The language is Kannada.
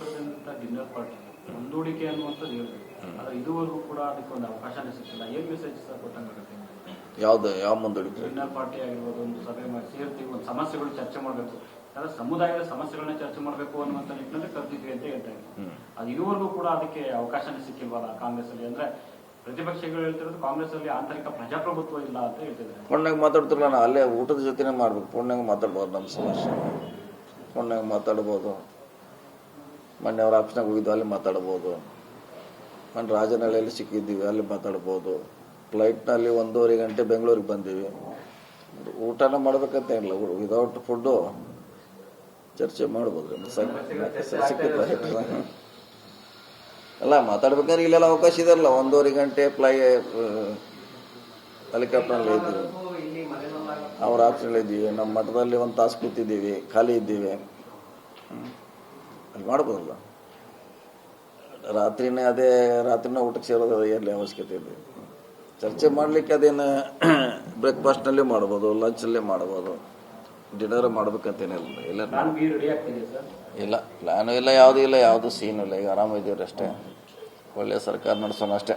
ಪ್ರತಿನಿಧಿತ ಡಿನ್ನರ್ ಪಾರ್ಟಿ ಮುಂದೂಡಿಕೆ ಅನ್ನುವಂಥದ್ದು ಹೇಳ್ಬೇಕು. ಆದ್ರೆ ಇದುವರೆಗೂ ಕೂಡ ಅದಕ್ಕೆ ಒಂದು ಅವಕಾಶನೇ ಸಿಕ್ಕಿಲ್ಲ. ಏನ್ ಮೆಸೇಜ್ ಸರ್ ಕೊಟ್ಟಂಗಾಗುತ್ತೆ ಯಾವ್ದು ಯಾವ ಮುಂದೂಡಿಕೆ? ಡಿನ್ನರ್ ಪಾರ್ಟಿ ಆಗಿರ್ಬೋದು ಒಂದು ಸಭೆ ಮಾಡಿ ಸೇರ್ತೀವಿ ಒಂದು ಸಮಸ್ಯೆಗಳು ಚರ್ಚೆ ಮಾಡಬೇಕು. ಯಾಕಂದ್ರೆ ಸಮುದಾಯದ ಸಮಸ್ಯೆಗಳನ್ನ ಚರ್ಚೆ ಮಾಡಬೇಕು ಅನ್ನುವಂತ ನಿಟ್ಟಿನಲ್ಲಿ ಕಲ್ತಿದ್ವಿ ಅಂತ ಹೇಳ್ತಾ ಅದು ಇದುವರೆಗೂ ಕೂಡ ಅದಕ್ಕೆ ಅವಕಾಶನೇ ಸಿಕ್ಕಿಲ್ವಲ್ಲ ಕಾಂಗ್ರೆಸ್ ಅಲ್ಲಿ ಅಂದ್ರೆ ಪ್ರತಿಪಕ್ಷಗಳು ಹೇಳ್ತಿರೋದು ಕಾಂಗ್ರೆಸ್ ಅಲ್ಲಿ ಆಂತರಿಕ ಪ್ರಜಾಪ್ರಭುತ್ವ ಇಲ್ಲ ಅಂತ ಹೇಳ್ತಿದ್ದಾರೆ. ಫೋನ್ನಾಗ ಮಾತಾಡ್ತಿರಲ್ಲ ನಾ ಅಲ್ಲೇ ಊಟದ ಜೊತೆನೇ ಮಾಡ್ಬೇಕು. ಫೋನ್ನಾಗ ಮಾತಾಡ್ಬೋದು ನಮ್ಮ ಸಮಸ್ಯೆ. ಫೋನ್ನಾಗ ಮಾತಾಡ್ಬೋದು. ಮೊನ್ನೆ ಅವ್ರ ಆಫೀಸ್ನಾಗ ಹೋಗಿದ್ದು ಅಲ್ಲಿ ಮಾತಾಡ್ಬೋದು. ಮೊನ್ನೆ ರಾಜನಹಳ್ಳಿಯಲ್ಲಿ ಸಿಕ್ಕಿದ್ದೀವಿ, ಅಲ್ಲಿ ಮಾತಾಡ್ಬೋದು. ಫ್ಲೈಟ್ನಲ್ಲಿ ಒಂದೂವರೆ ಗಂಟೆ ಬೆಂಗಳೂರಿಗೆ ಬಂದೀವಿ. ಊಟನ ಮಾಡ್ಬೇಕಂತ ಇಲ್ಲ ವಿದೌಟ್ ಫುಡ್ಡು ಚರ್ಚೆ ಮಾಡ್ಬೋದು ಅಲ್ಲ, ಮಾತಾಡ್ಬೇಕಾದ್ರೆ ಇಲ್ಲೆಲ್ಲ ಅವಕಾಶ ಇದಲ್ಲ ಒಂದೂವರೆ ಗಂಟೆ ಫ್ಲೈ ಹೆಲಿಕಾಪ್ಟರ್ನಲ್ಲಿ ಇದ್ದೀವಿ. ಅವ್ರ ಇದ್ದೀವಿ, ನಮ್ಮ ಮಠದಲ್ಲಿ ಒಂದು ತಾಸು ಕೂತಿದ್ದೀವಿ, ಖಾಲಿ ಇದ್ದೀವಿ. ಅಲ್ಲಿ ಮಾಡ್ಬೋದಲ್ಲ? ರಾತ್ರಿನೇ ಅದೇ ರಾತ್ರಿನ ಊಟಕ್ಕೆ ಸೇರೋದು ಎಲ್ಲಿ ಅವಶ್ಯಕತೆ ಇದೆ. ಚರ್ಚೆ ಮಾಡಲಿಕ್ಕೆ ಅದೇನು ಬ್ರೇಕ್ಫಾಸ್ಟ್ನಲ್ಲಿ ಮಾಡ್ಬೋದು ಲಂಚಲ್ಲೇ ಮಾಡ್ಬೋದು ಡಿನ್ನರ್ ಮಾಡ್ಬೇಕಂತೇನಿಲ್ಲ ಇಲ್ಲ. ನಾನು ಬಿ ರೆಡಿ ಆಗ್ತಿದೆ ಸರ್. ಇಲ್ಲ ಪ್ಲ್ಯಾನು ಇಲ್ಲ ಯಾವುದೂ ಇಲ್ಲ ಯಾವುದು ಸೀನು ಇಲ್ಲ. ಈಗ ಆರಾಮಿದ್ದೀವ್ರಿ ಅಷ್ಟೇ. ಒಳ್ಳೆಯ ಸರ್ಕಾರ ನಡೆಸೋಣ ಅಷ್ಟೇ.